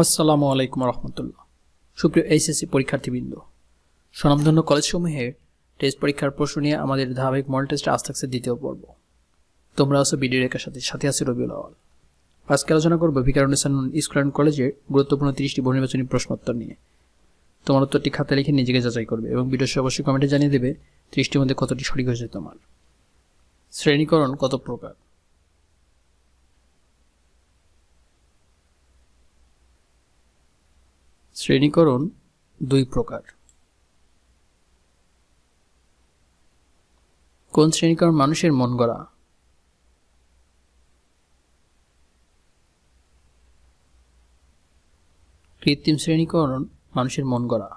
আসসালামু আলাইকুম রহমতুল্লাহ। সুপ্রিয় এইচএসসি পরীক্ষার্থীবৃন্দ, স্বনামধন্য কলেজসমূহের টেস্ট পরীক্ষার প্রশ্ন নিয়ে আমাদের ধারাবাহিক মডেল টেস্টে আজ থাকছে দ্বিতীয় পর্ব। তোমরা আছো বিডি রেখার সাথে সাথে আছে রবিউল আওয়াল। আজকে আলোচনা করব ভিকারুন্নেসান স্কুল অ্যান্ড কলেজের গুরুত্বপূর্ণ তিরিশটি বহু নির্বাচনী প্রশ্নোত্তর নিয়ে। তোমার উত্তরটি খাতা লিখে নিজেকে যাচাই করবে এবং ভিডিওটি অবশ্যই কমেন্টে জানিয়ে দেবে ত্রিশটির মধ্যে কতটি সঠিক হয়েছে তোমার। শ্রেণীকরণ কত প্রকার? শ্রেণীকরণ দুই প্রকার। কোন শ্রেণীকরণ মানুষের মন গড়া? কৃত্রিম শ্রেণীকরণ মানুষের মন গড়া।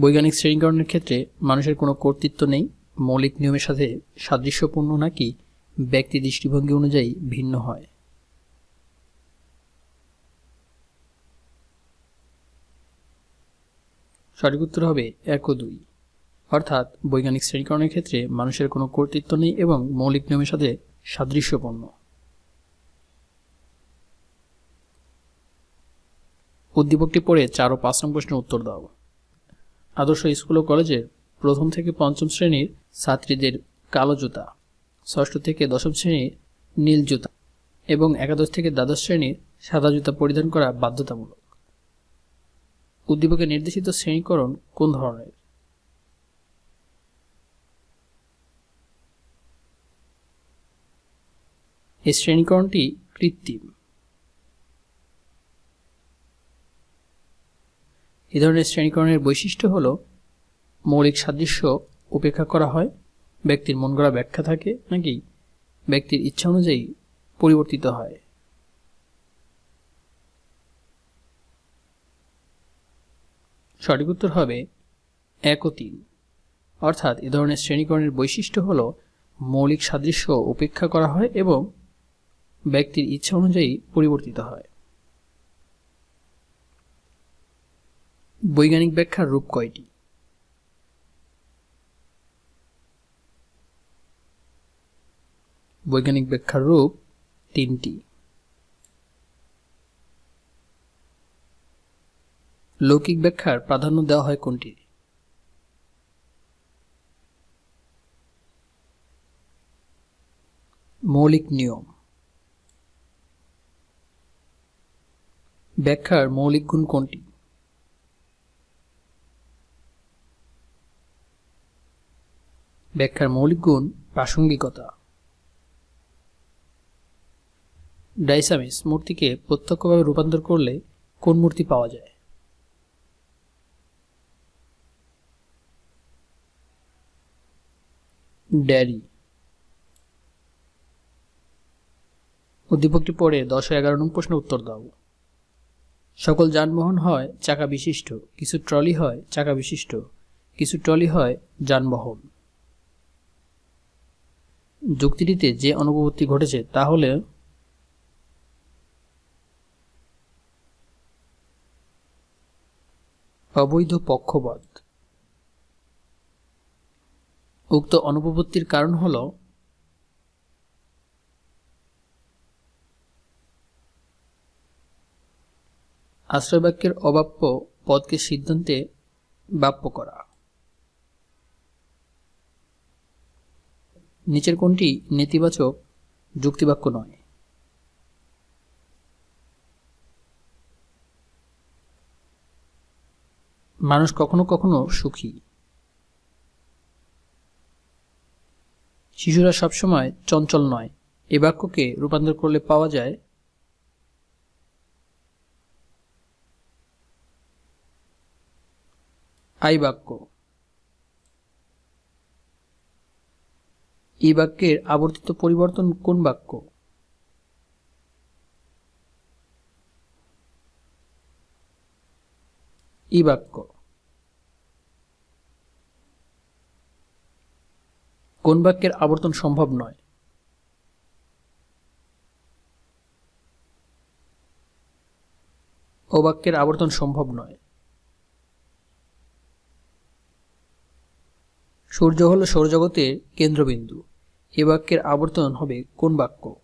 বৈজ্ঞানিক শ্রেণীকরণের ক্ষেত্রে মানুষের কোনো কর্তৃত্ব নেই, মৌলিক নিয়মের সাথে সাদৃশ্যপূর্ণ নাকি ব্যক্তি দৃষ্টিভঙ্গি অনুযায়ী ভিন্ন হয়? সঠিক উত্তর হবে এক ও দুই। অর্থাৎ বৈজ্ঞানিক শ্রেণীকরণের ক্ষেত্রে মানুষের কোনো কর্তৃত্ব নেই এবং মৌলিক নিয়মের সাথে সাদৃশ্যপূর্ণ। উদ্দীপকটি পড়ে চার ও পাঁচ নং প্রশ্নের উত্তর দাও। আদর্শ স্কুল ও কলেজের প্রথম থেকে পঞ্চম শ্রেণির ছাত্রীদের কালো জুতা, ষষ্ঠ থেকে দশম শ্রেণির নীল জুতা এবং একাদশ থেকে দ্বাদশ শ্রেণির সাদা জুতা পরিধান করা বাধ্যতামূলক। উদ্দীপকে নির্দেশিত শ্রেণীকরণ কোন ধরনের? এই শ্রেণীকরণটি কৃত্রিম। এ ধরনের শ্রেণীকরণের বৈশিষ্ট্য হল মৌলিক সাদৃশ্য উপেক্ষা করা হয়, ব্যক্তির মন গড়া ব্যাখ্যা থাকে নাকি ব্যক্তির ইচ্ছা অনুযায়ী পরিবর্তিত হয়। সঠিক উত্তর হবে এক ও তিন অর্থাৎ এ ধরনের শ্রেণীকরণের বৈশিষ্ট্য হল মৌলিক সাদৃশ্য উপেক্ষা করা হয় এবং ব্যক্তির ইচ্ছা অনুযায়ী পরিবর্তিত হয়। বৈজ্ঞানিক ব্যাখ্যার রূপ কয়টি? বৈজ্ঞানিক ব্যাখ্যার রূপ তিনটি। লৌকিক ব্যাখ্যার প্রাধান্য দেওয়া হয় কোনটি? মৌলিক নিয়ম। ব্যাখ্যার মৌলিক গুণ কোনটি? ব্যাখ্যার মৌলিক গুণ প্রাসঙ্গিকতা। ডাইসামিস মূর্তিকে প্রত্যক্ষভাবে রূপান্তর করলে কোন মূর্তি পাওয়া যায়? ড্যারি। উদ্দীপকটি পড়ে দশ এগারো নং প্রশ্ন উত্তর দাও। সকল যানবাহন হয় চাকা বিশিষ্ট, কিছু ট্রলি হয় চাকা বিশিষ্ট, কিছু ট্রলি হয় যানবাহন। যুক্তিটিতে যে অনুপপত্তি ঘটেছে, তা হলে অবৈধ পক্ষপাত। উক্ত অনুপপত্তির কারণ হল আশ্রয়বাক্যের অবাপ্য পদকে সিদ্ধান্তে বাপ্য করা। নিচের কোনটি নেতিবাচক যুক্তিবাক্য নয়? মানুষ কখনো কখনো সুখী। শিশুরা সবসময় চঞ্চল নয়। এ বাক্যকে রূপান্তর করলে পাওয়া যায়, আই বাক্য। এই বাক্যের আবর্তিত পরিবর্তন কোন বাক্য? ই বাক্য। কোন বাক্যের আবর্তন সম্ভব নয়? ও বাক্যের আবর্তন সম্ভব নয়। সূর্য হল সৌরজগতের কেন্দ্রবিন্দু। এ বাক্যের আবর্তন হবে কোন বাক্য?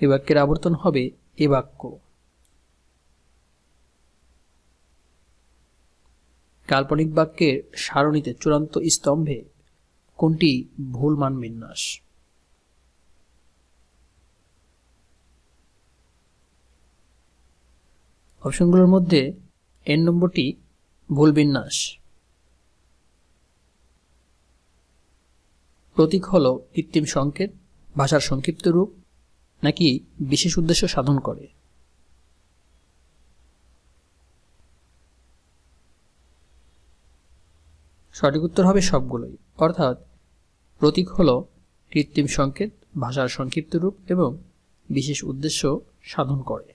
এ বাক্যের আবর্তন হবে এ বাক্য। কাল্পনিক বাক্যের সারণীতে চূড়ান্ত স্তম্ভে কোনটি ভুল মান বিন্যাস? অপশনগুলোর মধ্যে এন নম্বরটি ভুল বিন্যাস। প্রতীক হল কৃত্রিম সংকেত, ভাষার সংক্ষিপ্ত রূপ, নাকি বিশেষ উদ্দেশ্য সাধন করে? সঠিক উত্তর হবে সবগুলোই। অর্থাৎ প্রতীক হল কৃত্রিম সংকেত, ভাষার সংক্ষিপ্ত রূপ এবং বিশেষ উদ্দেশ্য সাধন করে।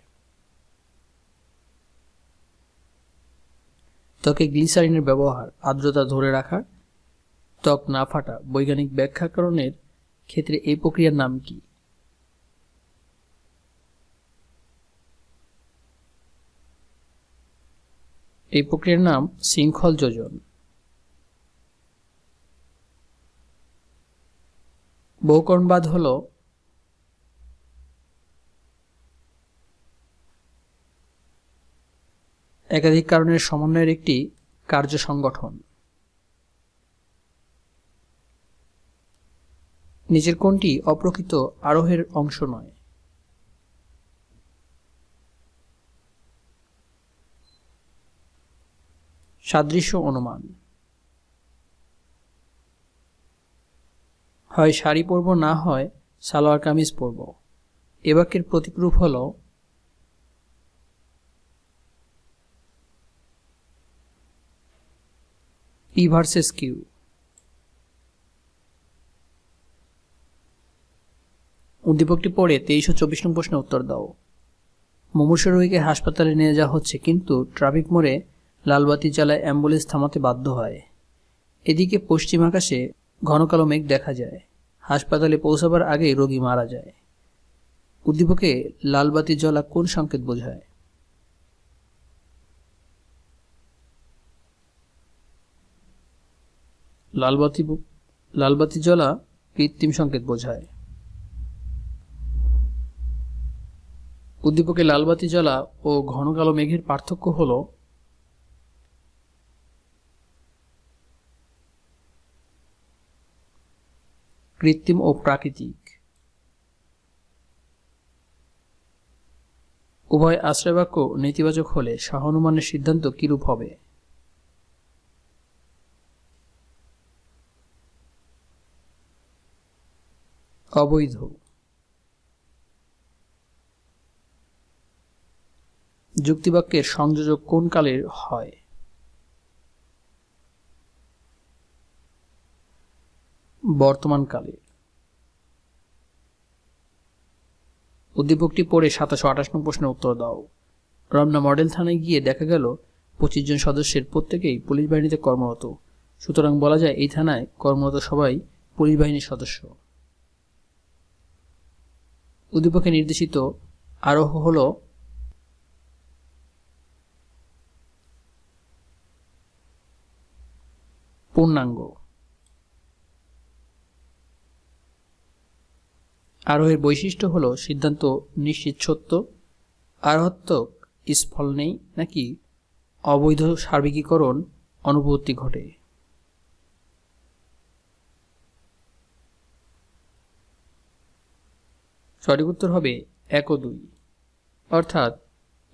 ত্বকে গ্লিসারিনের ব্যবহার, আর্দ্রতা ধরে রাখা, ত্বক না ফাটা বৈজ্ঞানিক ব্যাখ্যাকরণের ক্ষেত্রে এই প্রক্রিয়ার নাম কি? এই প্রক্রিয়ার নাম শৃঙ্খল যোজন। বহুকরণবাদ হল একাধিক কারণের সমন্বয়ের একটি কার্য সংগঠন। নিচের কোনটি অপ্রকৃত আরোহের অংশ নয়। সাদৃশ্য অনুমান। হয় শাড়ি পরব, না হয় সালোয়ার কামিজ পরব। এ বাক্যের প্রতিরূপ হল পি ভার্সেস কিউ উদ্দীপকটি পড়ে তেইশশো চব্বিশ নম্বর প্রশ্নের উত্তর দাও। মুমূর্ষু রোগীকে হাসপাতালে নিয়ে যাওয়া হচ্ছে, কিন্তু ট্রাফিক মোড়ে লালবাতি জ্বালায় অ্যাম্বুলেন্স থামাতে বাধ্য হয়। এদিকে পশ্চিম আকাশে ঘন কালো মেঘ দেখা যায়। হাসপাতালে পৌঁছাবার আগেই রোগী মারা যায়। উদ্দীপকে লালবাতি জ্বলা কোন সংকেত বোঝায়? লালবাতি লালবাতি জ্বলা কৃত্রিম সংকেত বোঝায়। উদ্দীপকে লালবাতি জ্বলা ও ঘন কালো মেঘের পার্থক্য হল কৃত্রিম ও প্রাকৃতিক। উভয় আশ্রয়বাক্য নেতিবাচক হলে সহানুমানের সিদ্ধান্ত কিরূপ হবে? অবৈধ। যুক্তিবাক্যের সংযোজক কোন কালের হয়? বর্তমানকালে। উদ্দীপকটি পড়ে সাতাশো আঠাশ নং প্রশ্নের উত্তর দাও। রমনা মডেল থানায় গিয়ে দেখা গেল, পঁচিশ জন সদস্যের প্রত্যেকেই পুলিশ বাহিনীতে কর্মরত। সুতরাং বলা যায়, এই থানায় কর্মরত সবাই পুলিশ বাহিনীর সদস্য। উদ্দীপকে নির্দেশিত আরোহ হল, পূর্ণাঙ্গ। আরোহের বৈশিষ্ট্য হল সিদ্ধান্ত নিশ্চিত সত্য। আরোহত্মক স্ফল নেই নাকি অবৈধ সার্বিকীকরণ অনুপত্তি ঘটে। সঠিক উত্তর হবে এক ও দুই। অর্থাৎ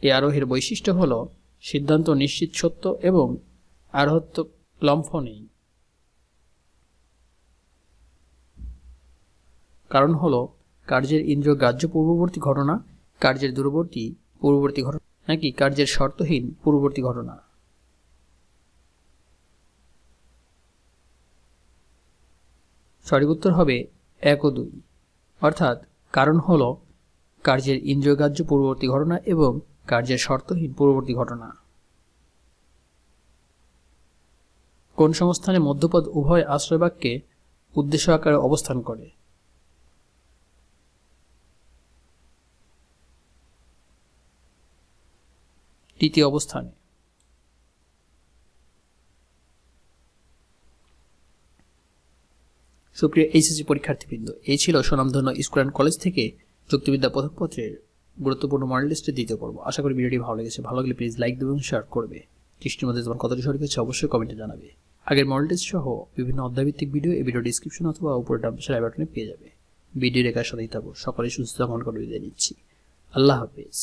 এ আরোহের বৈশিষ্ট্য হল সিদ্ধান্ত নিশ্চিত সত্য এবং আরোহত্মক লম্ফ নেই। কারণ হলো কার্যের ইন্দ্র গ্রাহ্য পূর্ববর্তী ঘটনা, কার্যের দূরবর্তী পূর্ববর্তী ঘটনা, নাকি কার্যের শর্তহীন পূর্ববর্তী ঘটনা? সঠিক উত্তর হবে এক ও দুই। অর্থাৎ কারণ হল কার্যের ইন্দ্রিয়গ্রাহ্য পূর্ববর্তী ঘটনা এবং কার্যের শর্তহীন পূর্ববর্তী ঘটনা। কোন সংস্থানে মধ্যপদ উভয় আশ্রয়বাক্যে উদ্দেশ্য আকারে অবস্থান করে? তৃতীয় অবস্থানে। সুপ্রিয় এইচএসসি পরীক্ষার্থীবৃন্দ, এই ছিল সুনামধন্য স্কুল অ্যান্ড কলেজ থেকে যুক্তিবিদ্যা প্রথম পত্রের গুরুত্বপূর্ণ মডেল টেস্টের দ্বিতীয় পর্ব। আশা করি ভিডিওটি ভালো লেগেছে। ভালো লাগলে প্লিজ লাইক দেবে এবং শেয়ার করবে। টেস্টের মধ্যে তোমার কতটি সঠিক হচ্ছে অবশ্যই কমেন্টে জানাবে। আগের মডেল টেস্ট সহ বিভিন্ন অধ্যায়ভিত্তিক ভিডিও এই ভিডিও ডিসক্রিপশন অথবা উপরে পাশের বাটনে পেয়ে যাবে। ভিডিও রেখার সাথেই থাকো সকলে সুস্থ মন করে বিদায় নিচ্ছি। আল্লাহ হাফিজ।